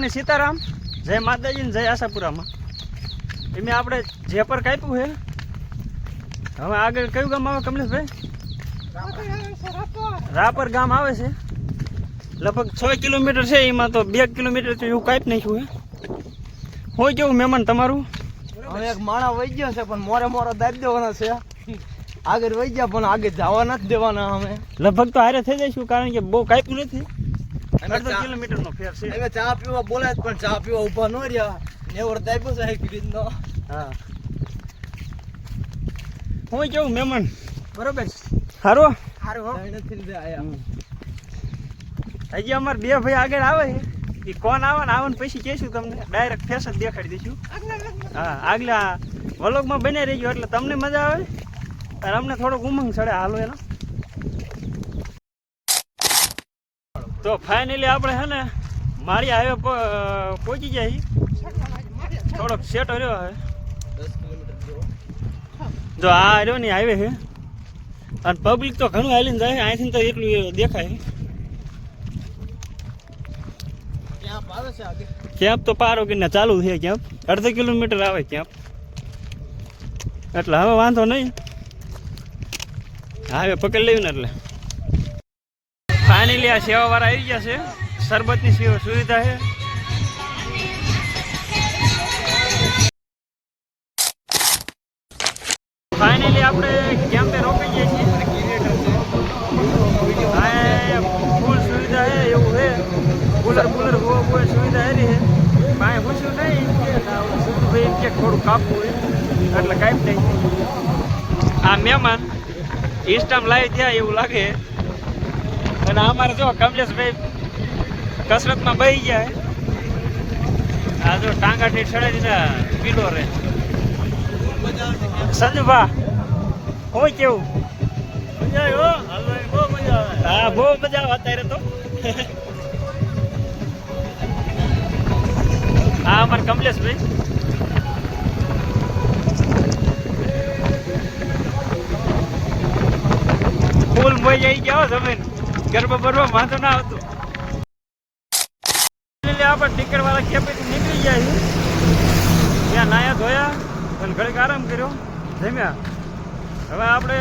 તમને સીતારામ જય માતાજી ને જય આશાપુરામાં. એમાં આપણે જે પર કાપ્યું છે હવે આગળ કયું ગામ આવે કમલેશભાઈ? રાપર ગામ આવે છે. લગભગ છ કિલોમીટર છે એમાં તો બે કિલોમીટર તો એવું કાપ નાખ્યું છે. હોય કેવું મહેમાન તમારું? હવે એક માણા વહી ગયો છે પણ મોરે મોરો દાબી દેવાના છે. આગળ વહી ગયા પણ આગળ જવા નથી દેવાના અમે. લગભગ તો હારે થઈ જઈશું કારણ કે બહુ કાપ્યું નથી. અડધો ચા- કિલોમીટરનો ફેર છે. ચા પીવા બોલાય પણ ચા પીવા ઊભા ન રહ્યા. નેવર દાબ્યો છે એક રીતનો હા. હું કેવું મહેમાન બરોબર હારો આયા. હજી અમારે બે ભાઈ આગળ આવે. છે એ કોણ આવે ને આવે ને પછી કહીશું તમને. ડાયરેક્ટ ફેસ જ દેખાડી દઈશું. હા આગલા વલોગમાં બને રહીજો એટલે તમને મજા આવે. અને અમને થોડોક ઉમંગ ચડે હાલો એનો. તો ફાઇનલી આપણે હે ને મારી હાઈવે પહોંચી જાય. થોડોક સેટ રહ્યો હવે. જો આ રહ્યો ને હાઈવે છે અને પબ્લિક તો ઘણું હાલીને જાય અહીંથી તો એટલું દેખાય કેમ્પ તો પારો કે ચાલુ છે કેમ્પ. અડધો કિલોમીટર આવે કેમ્પ. એટલે હવે વાંધો નહીં. હવે પકડી લેવું ને એટલે. ફાઇનલી આ સેવાવાળા આવી ગયા છે. શરબતની સેવા સુવિધા છે. ફાઇનલી આપણે કેમ્પે રોકાઈ જઈએ છીએ. ફૂલ સુવિધા છે, એવું છે. કુલર કુલર હોવા કોઈ સુવિધા એરી છે. કાંઈ પૂછ્યું નહીં. એમ કે થોડું કાપવું હોય. એટલે કાપી નહીં. આ મહેમાન ઇન્સ્ટામ લાઈવ થયા એવું લાગે. અને અમારે જો કમલેશભાઈ કસરતમાં બહી ગયા આ જો ટાંગાથી ચડાવીને પીલો રે સંજુભા હોય કેવું? હો બહુ મજા આવે. હા બહુ મજા આવે અત્યારે તો. હા અમારે કમલેશભાઈ. ફૂલ મોઈ આવી ગયા હો જમીન. ગરબા બરબા વાંધો ના આવતો. આપણે ટિકટ વાળા ખેપેથી નીકળી ગયા છીએ. ત્યાં નાયા ધોયા અને ઘડીક આરામ કર્યો. જમ્યા. હવે આપણે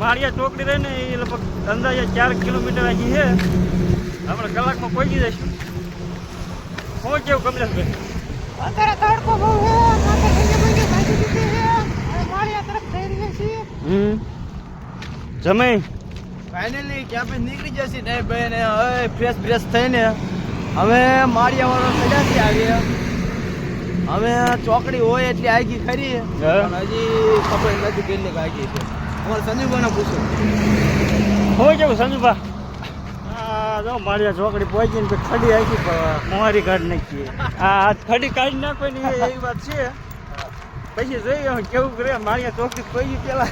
માળિયા ચોકડી રહીને એ લગભગ અંદાજે ચાર કિલોમીટર હજી છે. આપણે કલાકમાં પહોંચી જઈશું. શું કેવું કમલેશભાઈ. અત્યારે તડકો બહુ છે. માળિયા તરફ રહ્યા છીએ. જમાઈ. ફાઇનલી ક્યાં નીકળી જશે? ને બેન હવે ફ્રેશ ફ્રેશ થઈને હવે માળિયાવાળો સજાથી આવીએ. હવે ચોકડી હોય એટલી આગી ખરી. હજી ખબર નથી કેટલી આગી છે. અમારે સંજુભાઈને પૂછો. હોય કેવું સંજુભા જો માળિયા ચોકડી પહોંચીને તો ખડી આખી મોહારી કાઢી નાખીએ આ આ ખડી કાઢી નાખો ને એ વાત છે. પછી જોઈએ કેવું કરે. મારી ચોકડી પહોંચી પેલા.